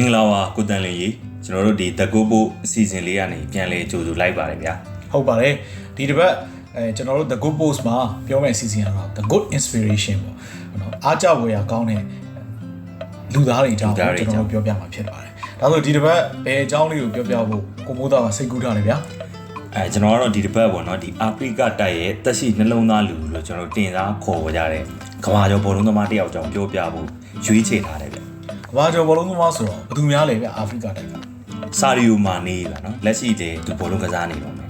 မင်္ဂလာပါကိုတန်လင်းကြီးကျွန်တော်တို့ဒီ The Go Boat အစီအစဉ်လေးကနေပြန်လဲကြိုဆိုလိုက်ပါတယ်ဗျာဟုတ်ပါတယ်ဒီတစ်ပတ်အဲကျွန်တော်တို့ the good post မှာပြောမယ့်အစီအစဉ်ကတော့ the good inspiration ပေါ့နော်အားကြဝယ်ရကောင်းတဲ့လူသားတွေအကြောင်းကိုကျွန်တော်တို့ပြောပြမှာဖြစ်ပါတယ်ဒါဆိုဒီတစ်ပတ်ဘယ်အကြောင်းလေးကိုပြောပြဖို့ကိုမိုးသားကစိတ်ကူးထားတယ်ဗျာအဲကျွန်တော်ကတော့ဒီတစ်ပတ်ပေါ့နော်ဒီအာဖရိကတိုက်ရဲ့တက်ရှိနှလုံးသားလူလို့ကျွန်တော်တို့တင်စားခေါ်ကြတဲ့ကမ္ဘာကျော်ဘောလုံးသမားတစ်ယောက်ကြောင့်ပြောပြဖို့ရွေးချယ်ထားတယ်ဗျ ကမ္ဘာကျော်ဘောလုံးသမားဆိုတော့ဘယ်သူများလဲဗျအာဖရိကတိုက်ကဆာရီယိုမာနေပါနော်လက်ရှိတည်းသူဘောလုံးကစားနေပါမယ်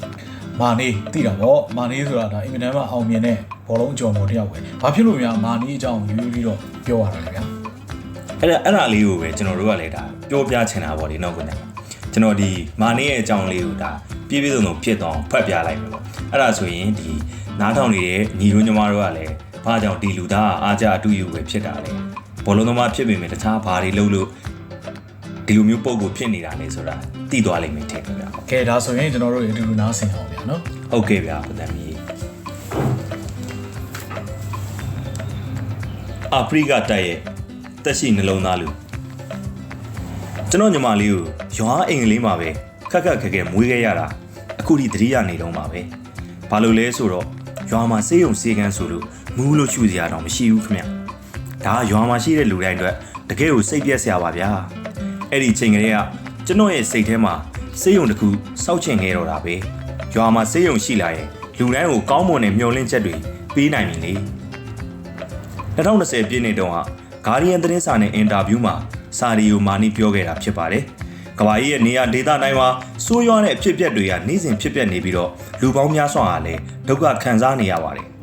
မာနေသိတာပေါ့မာနေဆိုတာဒါအင်မတန်မှအောင်မြင်တဲ့ဘောလုံးကြော်မော်တစ်ယောက်ပဲဘာဖြစ်လို့များမာနေအကြောင်းယူပြီးတော့ပြောရတာလဲဗျာအဲ့ဒါအဲ့ဒါလေးကိုပဲကျွန်တော်တို့ကလည်းဒါပြောပြချင်တာပေါ့ဒီနောက်ကနေကျွန်တော်ဒီမာနေရဲ့အကြောင်းလေးကိုဒါပြည့်ပြည့်စုံစုံဖြစ်သွားအောင်ဖတ်ပြလိုက်မယ်ပေါ့အဲ့ဒါဆိုရင်ဒီနားထောင်နေတဲ့ညီတို့ညီမတို့ကလည်းဘာကြောင့်ဒီလူသားကအားကြအတူယူပဲဖြစ်တာလဲ ဘောလုံးသမားဖြစ်ပေမဲ့တခြားဘာတွေလုပ်လို့ဒီလိုမျိုးပုံကိုဖြစ်နေတာလဲဆိုတာသိသွားလိမ့်မယ်ထင်တယ်ဗျာကဲဒါဆိုရင်ကျွန်တော်တို့အတူတူနားဆင်အောင်ဗျာနော်ဟုတ်ကဲ့ဗျာပဒံမီအာဖရိကတိုက်ရဲ့တက်ရှိနှလုံးသားလူကျွန်တော်ညီမလေးကိုရွာအိမ်ကလေးမှာပဲခက်ခက်ခက်ခဲမွေးခဲ့ရတာအခုထိသတိရနေတော့မှာပဲဘာလို့လဲဆိုတော့ရွာမှာစေးရုံစေးကန်းဆိုလို့မူးလို့ချူစရာတော့မရှိဘူးခင်ဗျ ဒါကရွာမှာရှိတဲ့လူတိုင်းအတွက်တကယ်ကိုစိတ်ပြက်စရာပါဗျာအဲ့ဒီချိန်ကလေးကကျွန်တော်ရဲ့စိတ်ထဲမှာစေးရုံတစ်ခုစောက်ချင်ခဲ့တော့တာပဲရွာမှာစေးရုံရှိလာရင်လူတိုင်းကိုကောင်းမွန်တဲ့မျှော်လင့်ချက်တွေပေးနိုင်ပြီလေ2020ပြည့်နှစ်တုန်းက Guardian သတင်းစာနဲ့အင်တာဗျူးမှာစာရီယိုမာနီပြောခဲ့တာဖြစ်ပါတယ်။ကမ္ဘာကြီးရဲ့နေရာဒေသတိုင်းမှာစိုးရွားတဲ့အဖြစ်အပျက်တွေကနေ့စဉ်ဖြစ်ပျက်နေပြီးတော့လူပေါင်းများစွာကလည်းဒုက္ခခံစားနေရပါတယ်။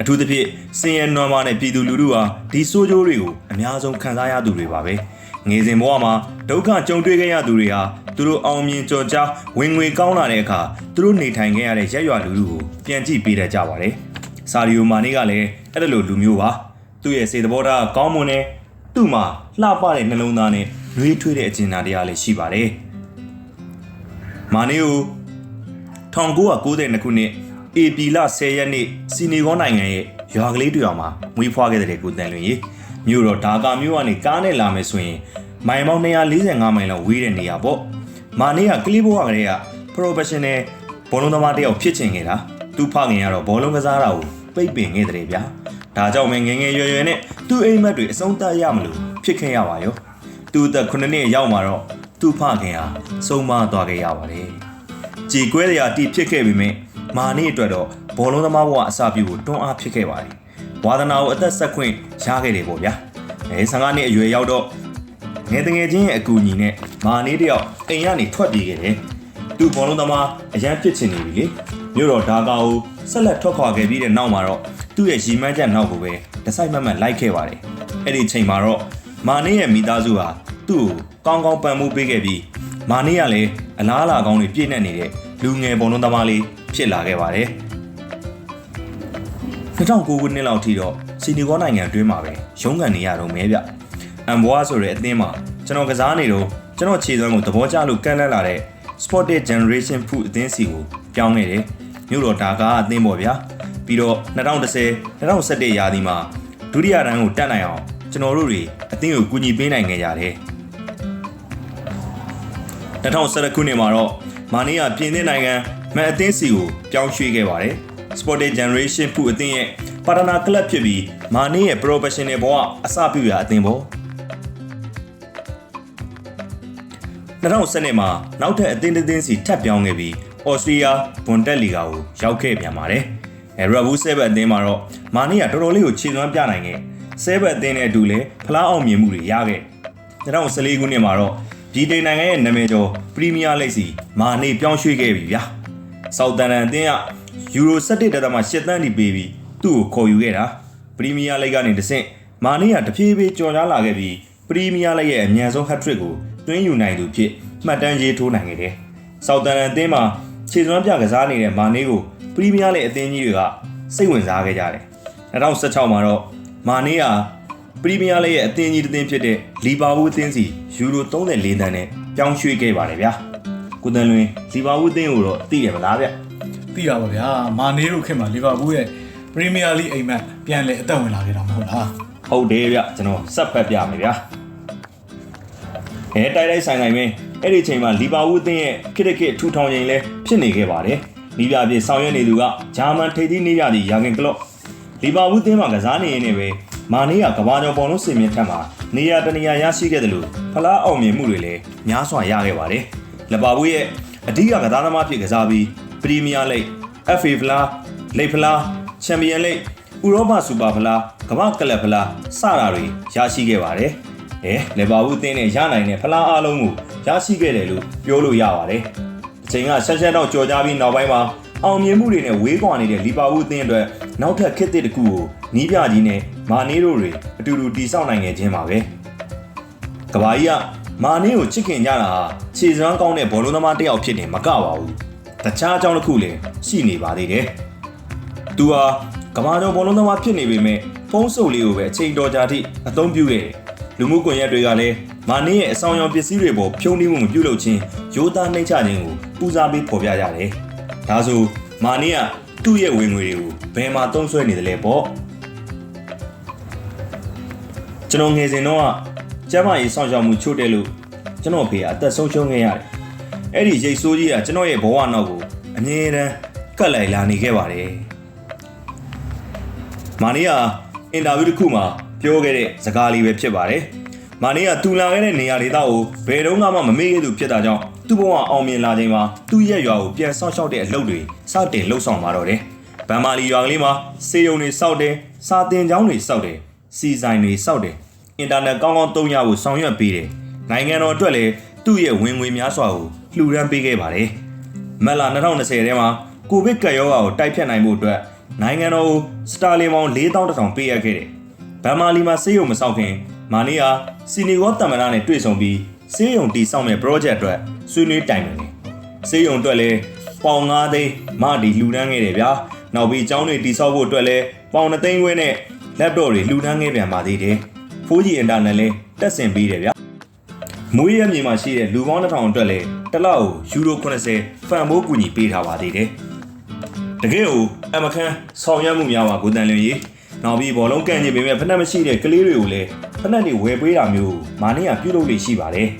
အထူးသဖြင့်စင်ရနွမ်းမနဲ့ပြည်သူလူထုဟာဒီဆိုးကျိုးတွေကိုအများဆုံးခံစားရသူတွေပါပဲ။ငယ်စဉ်ဘဝမှာဒုက္ခကြုံတွေ့ခဲ့ရသူတွေဟာသူတို့အောင်မြင်ကြော်ကြားဝင်ငွေကောင်းလာတဲ့အခါသူတို့နေထိုင်ခဲ့ရတဲ့ရက်ရွာလူထုကိုပြန်ကြည့်ပေးတတ်ကြပါတယ်။စာရီယိုမာနီကလည်းအဲ့ဒါလိုလူမျိုးပါ။သူ့ရဲ့စေတဘောထားကောင်းမွန်တဲ့သူ့မှာလှပတဲ့နှလုံးသားနဲ့နှွေးထွေးတဲ့အကျဉ်းသားတရားလည်းရှိပါတယ်။မာနီယို1992ခုနှစ် ဧပြီလ10ရက်နေ့စီနီဂေါနိုင်ငံရဲ့ရွာကလေးတစ်ရွာမှာမွေးဖွားခဲ့တဲ့ကိုတန်လွင်ကြီးမြို့တော်ဒါကာမြို့ကနေကားနဲ့လာမယ်ဆိုရင်မိုင်ပေါင်း245မိုင်လောက်ဝေးတဲ့နေရာပေါ့။မာနီကကလေးဘဝကလေးက professional ဘောလုံးသမားတစ်ယောက်ဖြစ်ချင်ခဲ့တာသူ့ဖခင်ကတော့ဘောလုံးကစားတာကိုပိတ်ပင်ခဲ့တဲ့ဗျာဒါကြောင့်ပဲငယ်ငယ်ရွယ်ရွယ်နဲ့သူ့အိမ်မက်တွေအဆုံးသတ်ရမလို့ဖြစ်ခဲ့ရပါရောသူ့အသက်9နှစ်ရောက်မှာတော့သူ့ဖခင်ဟာဆုံးမသွားခဲ့ရပါတယ်ကြေကွဲရတီဖြစ်ခဲ့ပေမဲ့ မာနေအတွက်တော့ဘောလုံးသမားဘဝအစပြုကိုတွန်းအားဖြစ်ခဲ့ပါတယ်ဝါသနာကိုအသက်ဆက်ခွင့်ရခဲ့တယ်ပေါ့ဗျာအဲ15နှစ်အရွယ်ရောက်တော့ငယ်တငယ်ချင်းရဲ့အကူအညီနဲ့မာနေတယောက်အိမ်ကနေထွက်ပြေးခဲ့တယ်သူ့ဘောလုံးသမားအရန်ဖြစ်ချင်နေပြီလေမြို့တော်ဒါကာကိုဆက်လက်ထွက်ခွာခဲ့ပြီးတဲ့နောက်မှာတော့သူ့ရဲ့ရီမန်းချက်နောက်ကိုပဲတစိုက်မတ်မတ်လိုက်ခဲ့ပါတယ်အဲ့ဒီချိန်မှာတော့မာနေရဲ့မိသားစုဟာသူ့ကိုကောင်းကောင်းပံ့ပိုးပေးခဲ့ပြီးမာနေကလည်းအလားအလာကောင်းတွေပြည့်နေနေတဲ့လူငယ်ဘောလုံးသမားလေး ဖြစ်လာခဲ့ပါတယ်2009ခုနှစ်လောက်ထိတော့စီနီဂေါနိုင်ငံအတွင်းမှာပဲရုန်းကန်နေရတော့မဲဗျအမ်ဘွားဆိုတဲ့အသင်းမှာကျွန်တော်ကစားနေတော့ကျွန်တော်ခြေစွမ်းကိုသဘောကျလို့ကန့်လန့်လာတဲ့ Sported Generation Food အသင်းစီကိုပြောင်းခဲ့တယ်မြို့တော်ဒါကာအသင်းပေါ့ဗျာပြီးတော့2010 2011ရာသီမှာဒုတိယတန်းကိုတက်နိုင်အောင်ကျွန်တော်တို့တွေအသင်းကိုကူညီပေးနိုင်ခဲ့ရတယ်2011ခုနှစ်မှာတော့မာနီးကပြင်သစ်နိုင်ငံ မန်အသင်းစီကိုပြောင်းရွှေ့ခဲ့ပါတယ် Sporting Generation ဖူအသင်းရဲ့ပါတနာကလပ်ဖြစ်ပြီးမာနီးရဲ့ professional ဘဝအစပြုရာအသင်းပေါ့2010နှစ်မှာနောက်ထပ်အသင်းတစ်သင်းစီထပ်ပြောင်းခဲ့ပြီးဩစတြီးယားဘွန်တက်လီဂါကိုရောက်ခဲ့ပြန်ပါတယ်အဲရဘူးဆဲဘတ်အသင်းမှာတော့မာနီးကတော်တော်လေးကိုခြေစွမ်းပြနိုင်ခဲ့ဆဲဘတ်အသင်းနဲ့အတူလည်းဖလားအောင်မြင်မှုတွေရခဲ့2014ခုနှစ်မှာတော့ဗြိတိန်နိုင်ငံရဲ့နာမည်ကျော်ပရီးမီးယားလိဂ်စီမာနေပြောင်းရွှေ့ခဲ့ပြီဗျာ ဆောက်တန်တန်အသင်းကယူရို17.8သန်းဒီပေးပြီးသူ့ကိုခေါ်ယူခဲ့တာပရီးမီးယားလိဂ်ကနေတဆင့်မာနေကတဖြည်းဖြည်းကြော်ကြားလာခဲ့ပြီးပရီးမီးယားလိဂ်ရဲ့အမြန်ဆုံး hat-trick ကိုသွင်းယူနိုင်သူဖြစ်မှတ်တမ်းရေးထိုးနိုင်ခဲ့တယ်ဆောက်တန်တန်အသင်းမှာခြေစွမ်းပြကစားနေတဲ့မာနေကိုပရီးမီးယားလိဂ်အသင်းကြီးတွေကစိတ်ဝင်စားခဲ့ကြတယ်2016မှာတော့မာနေကပရီးမီးယားလိဂ်ရဲ့အသင်းကြီးတစ်သင်းဖြစ်တဲ့လီဗာပူးအသင်းစီယူရို34သန်းနဲ့ပြောင်းရွှေ့ခဲ့ပါတယ်ဗျာ ကိုတန်လွင်လီဗာပူးအသင်းကိုတော့သိတယ်မလားဗျသိတာပါဗျာမာနေတို့ခင်မှာလီဗာပူးရဲ့ပရီးမီးယားလိအိမ်မက်ပြန်လဲအသက်ဝင်လာခဲ့တာမဟုတ်လားဟုတ်တယ်ဗျကျွန်တော်ဆက်ဖက်ပြမယ်ဗျာအဲတိုက်တိုက်ဆိုင်ဆိုင်ပဲအဲ့ဒီချိန်မှာလီဗာပူးအသင်းရဲ့ခစ်တခစ်ထူထောင်ချိန်လဲဖြစ်နေခဲ့ပါတယ်နီးပြပြဆောင်ရွက်နေသူကဂျာမန်ထိပ်သီးနေပြသည့်ယာဂင်ကလော့လီဗာပူးအသင်းမှာကစားနေရင်းနဲ့ပဲမာနီးကကဘာကျော်ပေါ်လုံးစင်မြင့်ထက်မှာနေရာတနေရာရရှိခဲ့တယ်လို့ဖလားအောင်မြင်မှုတွေလည်းများစွာရခဲ့ပါတယ် လီဗာပူးရဲ့အဓိကကစားသမားဖြစ်ကစားပြီးပရီးမီးယားလိဂ် FA ဖလားလိဂ်ဖလားချန်ပီယံလိဂ်ဥရောပစူပါဖလားကမ္ဘာကလပ်ဖလားစတာတွေရရှိခဲ့ပါတယ်။အဲလီဗာပူးအသင်းနဲ့ရနိုင်တဲ့ဖလားအားလုံးကိုရရှိခဲ့တယ်လို့ပြောလို့ရပါတယ်။အချိန်ကဆက်ဆက်တော့ကြော်ကြပြီးနောက်ပိုင်းမှာအောင်မြင်မှုတွေနဲ့ဝေးကွာနေတဲ့လီဗာပူးအသင်းအတွက်နောက်ထပ်ခစ်သစ်တစ်ခုကိုနီးပြကြီးနဲ့မာနီတို့တွေအတူတူတည်ဆောက်နိုင်ခဲ့ခြင်းပါပဲ။ကဘာကြီးက မာနီကိုချစ်ခင်ကြတာဟာခြေစွမ်းကောင်းတဲ့ဘောလုံးသမားတစ်ယောက်ဖြစ်နေမကပါဘူး။တခြားအကြောင်းတစ်ခုလည်းရှိနေပါသေးတယ်။သူဟာကမာကျော်ဘောလုံးသမားဖြစ်နေပေမဲ့ဖုံးစုပ်လေးကိုပဲအချိန်တော်ကြာထိအသုံးပြုခဲ့တယ်။လူမှုကွန်ရက်တွေကလည်းမာနင်းရဲ့အဆောင်အယောင်ပစ္စည်းတွေပေါ်ဖြုံးနှိမှုမပြုလုပ်ခြင်းရိုးသားနှိမ့်ချခြင်းကိုပူဇော်ပြီးဖော်ပြကြတယ်။ဒါဆိုမာနင်းကသူ့ရဲ့ဝင်ငွေတွေကိုဘယ်မှာသုံးစွဲနေတယ်လဲပေါ့။ကျွန်တော်ငယ်စဉ်တော့ ကျမ်းမာရေးစောင့်ရှောက်မှုချို့တယ်လို့ကျွန်တော်အဖေကအသက်ဆုံးရှုံးခဲ့ရတယ်။အဲ့ဒီရိတ်ဆိုးကြီးကကျွန်တော်ရဲ့ဘဝနောက်ကိုအငြင်းတန်းကတ်လိုက်လာနေခဲ့ပါတယ်။မာနီယာအင်တာဗျူးတစ်ခုမှာပြောခဲ့တဲ့စကားလေးပဲဖြစ်ပါတယ်။မာနီယာတူလာခဲ့တဲ့နေရာဒေသကိုဘယ်တော့မှမမေ့ခဲ့သူဖြစ်တာကြောင့်သူ့ဘဝအောင်မြင်လာချိန်မှာသူ့ရဲ့ရွာကိုပြန်ဆောက်ရှောက်တဲ့အလုပ်တွေစတင်လှုပ်ဆောင်มาတော့တယ်။ဗန်မာလီရွာကလေးမှာစေယုံတွေစောက်တယ်၊စာတင်ကျောင်းတွေစောက်တယ်၊စီဆိုင်တွေစောက်တယ်။ အင်တာနက်ကောင်းကောင်းသုံးရဖို့ဆောင်ရွက်ပေးတယ်။နိုင်ငံတော်အတွက်လည်းသူ့ရဲ့ဝင်ငွေများစွာကိုလှူဒန်းပေးခဲ့ပါတယ်။မက်လာ2020ထဲမှာကိုဗစ်ကပ်ရောဂါကိုတိုက်ဖျက်နိုင်မှုအတွက်နိုင်ငံတော်ကိုစတာလင်ပေါင်း4000ပေးအပ်ခဲ့တယ်။ဗန်မာလီမှာစေးရုံမဆောက်ခင်မာနီယာစီနီဂောတမန်နာနဲ့တွေ့ဆုံပြီးစေးရုံတီဆောက်မဲ့ project အတွက်ဆွေးနွေးတိုင်ပင်တယ်။စေးရုံအတွက်လည်းပေါင်9သိန်းမဒီလှူဒန်းခဲ့တယ်ဗျာ။နောက်ပြီးကျောင်းတွေတီဆောက်ဖို့အတွက်လည်းပေါင်2သိန်းခွဲနဲ့ laptop တွေလှူဒန်းခဲ့ပြန်ပါသေးတယ်။ 4G အင်တာနက်လည်းတက်ဆင်ပေးတယ်ဗျာ။မွေးရမြေမှာရှိတဲ့လူပေါင်းတစ်ထောင်အတွက်လည်းတစ်လောက်ကိုယူရို80ဖန်မိုးကူညီပေးထားပါသေးတယ်။တကယ်ကိုအမခန်းဆောင်ရွက်မှုများပါကိုတန်လျင်ကြီးနောက်ပြီးဘောလုံးကန်ကျင်ပေမဲ့ဖက်နှက်မရှိတဲ့ကလေးတွေကိုလည်းဖက်နှက်တွေဝယ်ပေးတာမျိုးမာနီယာပြုလုပ်လို့ရှိပါတယ်။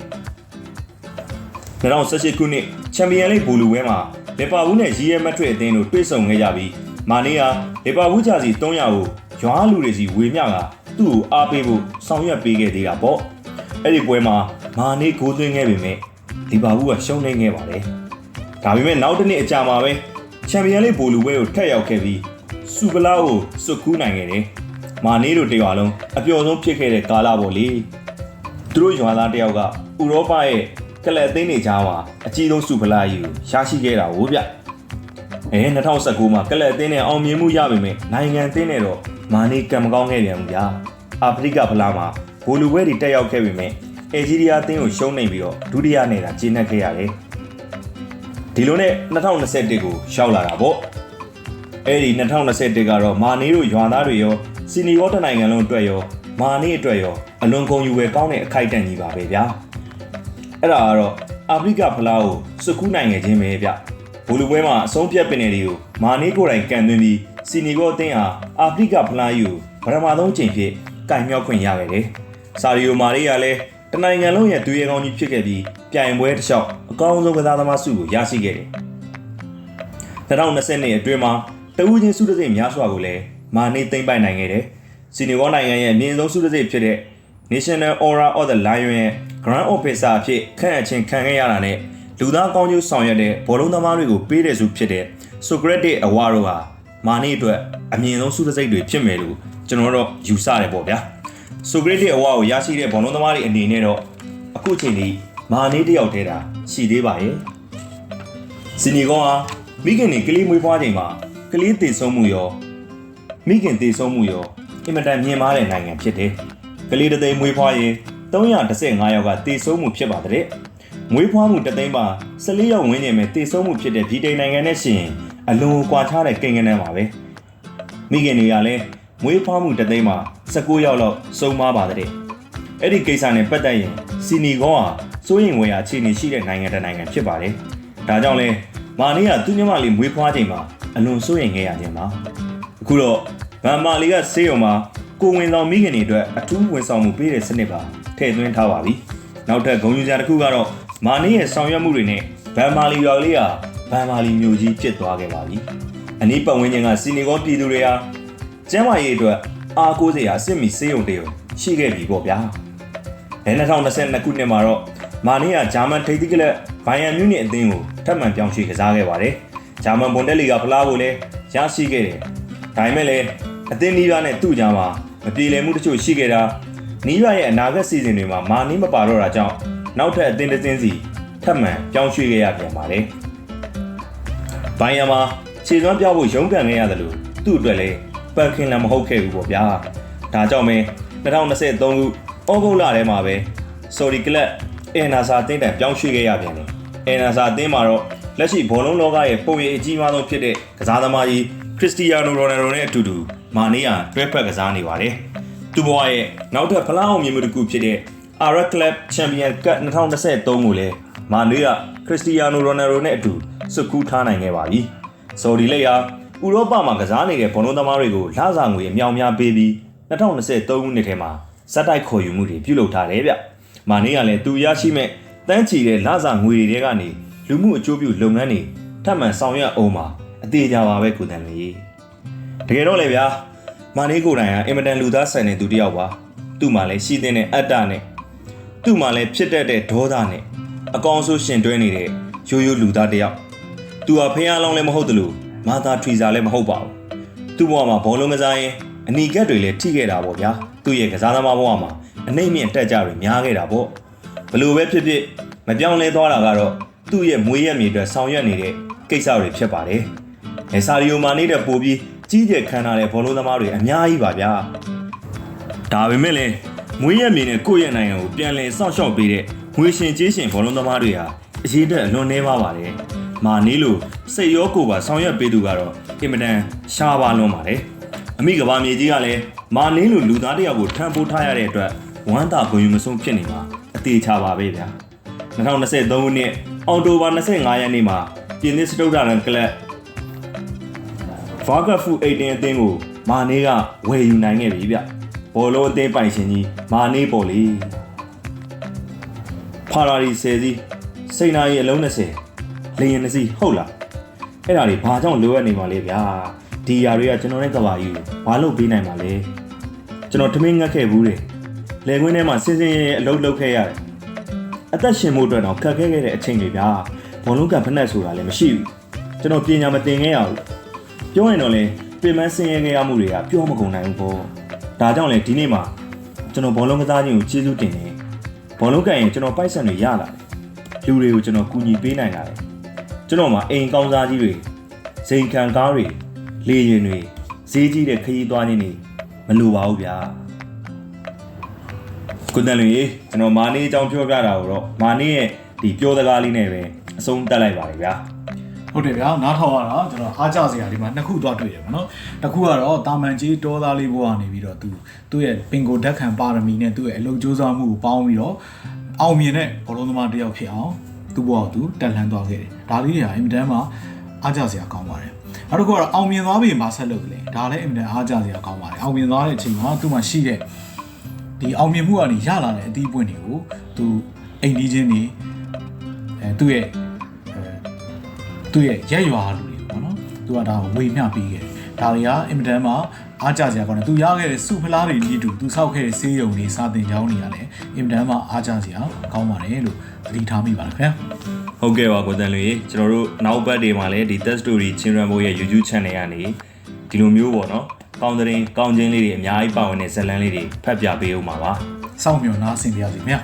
2018ခုနှစ်ချန်ပီယံလိဘူလူဝဲမှာလီဗာပူးနဲ့ရီယယ်မက်ဒရစ်အသင်းတို့တွေ့ဆုံခဲ့ကြပြီးမာနီယာလီဗာပူးဂျာစီ300ကိုရွာလူတွေစီဝေမျှက သူ့ကိုအားပေးဖို့ဆောင်ရွက်ပေးခဲ့သေးတာပေါ့။အဲ့ဒီပွဲမှာမာနီဂိုးသွင်းခဲ့ပေမဲ့လီဗာပူးကရှုံးနေခဲ့ပါတယ်။ဒါပေမဲ့နောက်တစ်နှစ်အကြာမှာပဲချန်ပီယံလိဘူလူဝဲကိုထက်ရောက်ခဲ့ပြီးစူပလာကိုစွတ်ကူးနိုင်ခဲ့တယ်။မာနီတို့တရွာလုံးအပျော်ဆုံးဖြစ်ခဲ့တဲ့ကာလပေါ့လေ။သူတို့ရွာသားတယောက်ကဥရောပရဲ့ကလပ်အသင်းတွေကြားမှာအကြီးဆုံးစူပလာကြီးကိုရရှိခဲ့တာဟိုဗျ။အဲ2019မှာကလပ်အသင်းနဲ့အောင်မြင်မှုရပေမဲ့နိုင်ငံအသင်းနဲ့တော့ မာနီကံမကောင်းခဲ့ပြန်ဘူးဗျာ။အာဖရိကဖလားမှာဘိုလူဝဲတွေတက်ရောက်ခဲ့ပေမဲ့အယ်ဂျီးရီးယားအသင်းကိုရှုံးနေပြီးတော့ဒုတိယနေတာကျင်းနှက်ခဲ့ရတယ်။ဒီလိုနဲ့2021ကိုရောက်လာတာပေါ့။အဲ့ဒီ2021ကတော့မာနီတို့ရွာသားတွေရောစီနီရောတနိုင်ငံလုံးအတွက်ရောမာနီအတွက်ရောအလွန်ကုန်ယူဝယ်ကောင်းတဲ့အခိုက်အတန့်ကြီးပါပဲဗျာ။အဲ့ဒါကတော့အာဖရိကဖလားကိုစုကူးနိုင်ခဲ့ခြင်းပဲဗျ။ဘူလူပွဲမှာအဆုံးဖြတ်ပင်တွေကိုမာနီကိုယ်တိုင်ကန်သွင်းပြီး စီနီရောအသင်းဟာအာဖရိကဖလားယူပထမဆုံးချိန်ဖြစ်ကင်မြောက်ခွင့်ရခဲ့တယ်။ဆာရီယိုမာရီကလည်းတနိုင်ငံလုံးရဲ့သူရဲကောင်းကြီးဖြစ်ခဲ့ပြီးပြိုင်ပွဲတစ်လျှောက်အကောင်းဆုံးကစားသမားစုကိုရရှိခဲ့တယ်။2020နှစ်အတွင်းမှာတဦးချင်းစုတစိတ်များစွာကိုလည်းမာနေသိမ့်ပိုက်နိုင်ခဲ့တယ်။စီနီဂေါနိုင်ငံရဲ့အမြင့်ဆုံးစုတစိတ်ဖြစ်တဲ့ National Aura of the Lion ရဲ့ Grand Officer အဖြစ်ခန့်အပ်ခြင်းခံခဲ့ရတာနဲ့လူသားကောင်းကျိုးဆောင်ရွက်တဲ့ဘောလုံးသမားတွေကိုပေးတဲ့စုဖြစ်တဲ့ Socrates Award တို့ဟာ မာနေအတွက်အမြင့်ဆုံးစုတစိတ်တွေဖြစ်မယ်လို့ကျွန်တော်တို့ယူဆတယ်ပေါ့ဗျာ။ Socrates Award ကိုရရှိတဲ့ဘောလုံးသမားတွေအနေနဲ့တော့အခုချိန်ထိမာနေတယောက်တည်းတာရှိသေးပါရဲ့။စီနီဂေါဟာမိခင်နေကလေးမွေးဖွားချိန်မှာကလေးတည်ဆုံးမှုရောမိခင်တည်ဆုံးမှုရောအင်မတန်မြင့်မားတဲ့နိုင်ငံဖြစ်တယ်။ကလေးတစ်သိန်းမွေးဖွားရင်315ယောက်ကတည်ဆုံးမှုဖြစ်ပါတဲ့။မွေးဖွားမှုတစ်သိန်းမှာ14ယောက်ဝန်းကျင်ပဲတည်ဆုံးမှုဖြစ်တဲ့ဗြိတိန်နိုင်ငံနဲ့ရှင် အလွန်ကွာခြားတဲ့ကိန်းဂဏန်းပါပဲ။မိခင်တွေကလည်းမွေးဖွားမှုတစ်သိန်းမှာ19ယောက်လောက်ဆုံးပါပါတဲ့။အဲ့ဒီကိစ္စနဲ့ပတ်သက်ရင်စီနီဂေါဟာစိုးရင်ဝယ်ရာအခြေအနေရှိတဲ့နိုင်ငံတစ်နိုင်ငံဖြစ်ပါတယ်။ဒါကြောင့်လဲမာနီးကသူ့ညမလေးမွေးဖွားချိန်မှာအလွန်စိုးရင်ခဲ့ရခြင်းပါအခုတော့ဗန်မာလီကဆေးရုံမှာကိုဝင်ဆောင်မိခင်တွေအတွက်အထူးဝန်ဆောင်မှုပေးတဲ့စနစ်ပါထည့်သွင်းထားပါပြီနောက်ထပ်ဂုဏ်ယူစရာတစ်ခုကတော့မာနီရဲ့ဆောင်ရွက်မှုတွေနဲ့ဗန်မာလီရွာကလေးဟာ ဗန်မာလီမြို့ကြီးဖြစ်သွားခဲ့ပါပြီအနီးပတ်ဝန်းကျင်ကစီနီကောပြည်သူတွေဟာကျမ်းမာရေးအတွက်အားကိုးစရာအစ်မီစေးုံတရုံရှိခဲ့ပြီပေါ့ဗျာအဲ2022ခုနှစ်မှာတော့မာနီယာဂျာမန်ထိပ်သီးကလပ်ဘိုင်ယန်မြူးနစ်အသင်းကိုထပ်မံပြောင်းရွှေ့ကစားခဲ့ပါတယ်ဂျာမန်ဘွန်ဒက်လီဂါဖလားကိုလည်းရရှိခဲ့တယ်ဒါပေမဲ့လည်းအသင်းနီးပါးနဲ့သူ့ကြားမှာမပြေလည်မှုတချို့ရှိခဲ့တာနီးပါးရဲ့အနာဂတ်စီဇန်တွေမှာမာနီမပါတော့တာကြောင့်နောက်ထပ်အသင်းတစ်သင်းစီထပ်မံပြောင်းရွှေ့ခဲ့ရပြန်ပါတယ် ဘိုင်ယန်မှာခြေစွမ်းပြဖို့ရုန်းကန်ခဲ့ရတယ်လို့သူ့အတွက်လည်းပတ်ခင်လည်းမဟုတ်ခဲ့ဘူးပေါ့ဗျာဒါကြောင့်ပဲ2023ခုဩဂုတ်လထဲမှာပဲ Sorry Club အန်နာစာအသင်းတန်ပြောင်းရွှေ့ခဲ့ရပြန်တယ်အန်နာစာအသင်းမှာတော့လက်ရှိဘောလုံးလောကရဲ့ပုံရိပ်အကြီးမားဆုံးဖြစ်တဲ့ကစားသမားကြီးခရစ္စတီယာနိုရိုနယ်ဒိုနဲ့အတူတူမာနီယာတွဲဖက်ကစားနေပါတယ်သူ့ဘဝရဲ့နောက်ထပ်ဖလားအောင်မြင်မှုတစ်ခုဖြစ်တဲ့ Ara Club Champion Cup 2023ကိုလည်းမာနီယာခရစ္စတီယာနိုရိုနယ်ဒိုနဲ့အတူ စုကူးထားနိုင်ခဲ့ပါပြီဆော်ဒီလက်ရာဥရောပမှာကစားနေတဲ့ဘောလုံးသမားတွေကိုလစာငွေအမြောက်များပေးပြီး2023ခုနှစ်ထဲမှာဇက်တိုက်ခေါ်ယူမှုတွေပြုလုပ်ထားတယ်ဗျ။မာနီကလည်းသူရရှိမဲ့တန်းချီတဲ့လစာငွေတွေကနေလူမှုအကျိုးပြုလုပ်ငန်းတွေထပ်မံဆောင်ရွက်အောင်မှာအသေးကြပါပဲကိုတန်လေး။တကယ်တော့လေဗျာမာနီကိုယ်တိုင်ကအင်မတန်လူသားဆန်တဲ့သူတစ်ယောက်ပါ။သူ့မှာလည်းရှိတဲ့အတ္တနဲ့သူ့မှာလည်းဖြစ်တတ်တဲ့ဒေါသနဲ့အကောင်ဆိုးရှင်တွဲနေတဲ့ရိုးရိုးလူသားတစ်ယောက်။ तू ဟာဖះလောင်းလည်းမဟုတ်တယ်လို့မာသာထရီစာလည်းမဟုတ်ပါဘူး။သူ့ဘဝမှာဘောလုံးကစားရင်အနီကက်တွေလည်းထိခဲ့တာပေါ့ဗျာသူ့ရဲ့ကစားသမားဘဝမှာအနှိမ့်မြင့်တက်ကြတွေများခဲ့တာပေါ့ဘလို့ပဲဖြစ်ဖြစ်မပြောင်းလဲသွားတာကတော့သူ့ရဲ့မွေးရက်မြေအတွက်ဆောင်ရွက်နေတဲ့ကိစ္စတွေဖြစ်ပါတယ်အဲဆာရီယိုမာနေတဲ့ပိုပြီးကြီးကျယ်ခမ်းနားတဲ့ဘောလုံးသမားတွေအများကြီးပါဗျာဒါပေမဲ့လည်းမွေးရက်မြေနဲ့ကိုယ့်ရဲ့နိုင်ငံကိုပြန်လည်စောင့်ရှောက်ပေးတဲ့ငွေရှင်ကြေးရှင်ဘောလုံးသမားတွေဟာအရေးတက်အလွန်နှဲပါပါတယ် မာနေလို့စိတ်ရောကိုယ်ပါဆောင်ရွက်ပေးသူကတော့အင်မတန်ရှားပါလွန်ပါတယ်အမိကဘာမြေကြီးကလည်းမာနင်းလိုလူသားတယောက်ကိုထမ်းပိုးထားရတဲ့အတွက်ဝမ်းသာဂုဏ်ယူမဆုံးဖြစ်နေမှာအသေးချပါပဲဗျာ2023ခုနှစ်အောက်တိုဘာ25ရက်နေ့မှာပြင်သစ်စတုဒ္ဒရန်ကလပ်ဗာဂတ်ဖူအိတ်တင်အသင်းကိုမာနေကဝယ်ယူနိုင်ခဲ့ပြီဗျဘောလုံးအသင်းပိုင်ရှင်ကြီးမာနေပေါ်လေဖာရာရီ10စီးစိန်နာရီအလုံး20 လေယာဉ်20စီးဟုတ်လားအဲ့ဒါတွေဘာကြောင့်လိုအပ်နေမှာလဲဗျာဒီຢာတွေကကျွန်တော်နဲ့ကဘာကြီးကိုဘာလို့ပေးနိုင်မှာလဲကျွန်တော်ထမင်းငတ်ခဲ့ဘူးတယ်လေကွင်းထဲမှာစင်းစင်းရဲအလုပ်လုပ်ခဲ့ရတယ်အသက်ရှင်မှုအတွက်တော့ခက်ခဲခဲ့တဲ့အချိန်တွေဗျာဘောလုံးကဖက်နှက်ဆိုတာလည်းမရှိဘူးကျွန်တော်ပညာမသင်ခဲ့ရဘူးပြောရင်တော့လေပြင်မဆင်းရဲခဲ့ရမှုတွေကပြောမကုန်နိုင်ဘူးပေါ့ဒါကြောင့်လေဒီနေ့မှာကျွန်တော်ဘောလုံးကစားခြင်းကိုကျေးဇူးတင်တယ်ဘောလုံးကရင်ကျွန်တော်ပိုက်ဆံတွေရလာတယ်လူတွေကိုကျွန်တော်ကူညီပေးနိုင်လာတယ် ကျွန်တော်မှာအိမ်ကောင်းစားကြီးတွေဇိမ်ခံကားတွေလေရင်တွေဈေးကြီးတဲ့ခရီးသွားခြင်းတွေမလိုပါဘူးဗျာကုတန်လူကြီးကျွန်တော်မာနေအကြောင်းပြောပြတာကိုတော့မာနေရဲ့ဒီပြောစကားလေးနဲ့ပဲအဆုံးတက်လိုက်ပါတယ်ဗျာဟုတ်တယ်ဗျာနားထောင်ရတာကျွန်တော်အားကြစရာဒီမှာနှစ်ခုသွားတွေ့တယ်ဗောနော်တစ်ခုကတော့တာမန်ကြီးတောသားလေးဘဝနေပြီးတော့သူသူ့ရဲ့ပင်ကိုဓာတ်ခံပါရမီနဲ့သူ့ရဲ့အလုပ်ကြိုးစားမှုကိုပေါင်းပြီးတော့အောင်မြင်တဲ့ဘောလုံးသမားတစ်ယောက်ဖြစ်အောင်သူ့ဘဝကိုသူတက်လှမ်းသွားခဲ့တယ် ဒါလေးတွေဟာအင်မတန်မှအားကြစရာကောင်းပါတယ်နောက်တစ်ခုကတော့အောင်မြင်သွားပြီမှာဆက်လုပ်တယ်လေဒါလည်းအင်မတန်အားကြစရာကောင်းပါတယ်အောင်မြင်သွားတဲ့အချိန်မှာသူ့မှာရှိတဲ့ဒီအောင်မြင်မှုကနေရလာတဲ့အသီးပွင့်တွေကိုသူအိမ်ဒီချင်းနေအဲသူ့ရဲ့အဲသူ့ရဲ့ရက်ရွာလူတွေပေါ့နော်သူကဒါကိုဝေမျှပေးခဲ့တယ်ဒါတွေကအင်မတန်မှအားကြစရာကောင်းတယ်သူရခဲ့တဲ့စုဖလားတွေနည်းတူသူဆောက်ခဲ့တဲ့ဆေးရုံတွေစာသင်ကျောင်းတွေရတယ်အင်မတန်မှအားကြစရာကောင်းပါတယ်လို့သတိထားမိပါတယ်ခင်ဗျာ ဟုတ်ကဲ့ပါကိုတန်လူကြီးကျွန်တော်တို့နောက်ဘက်တွေမှာလည်းဒီ test story ချင်းရန်ဘိုးရဲ့ YouTube channel ကနေဒီလိုမျိုးပေါ့နော်ကောင်းတဲ့ရင်ကောင်းချင်းလေးတွေအများကြီးပါဝင်တဲ့ဇာတ်လမ်းလေးတွေဖတ်ပြပေးဦးမှာပါစောင့်မျှော်နားဆင်ပြရစီခင်ဗျာ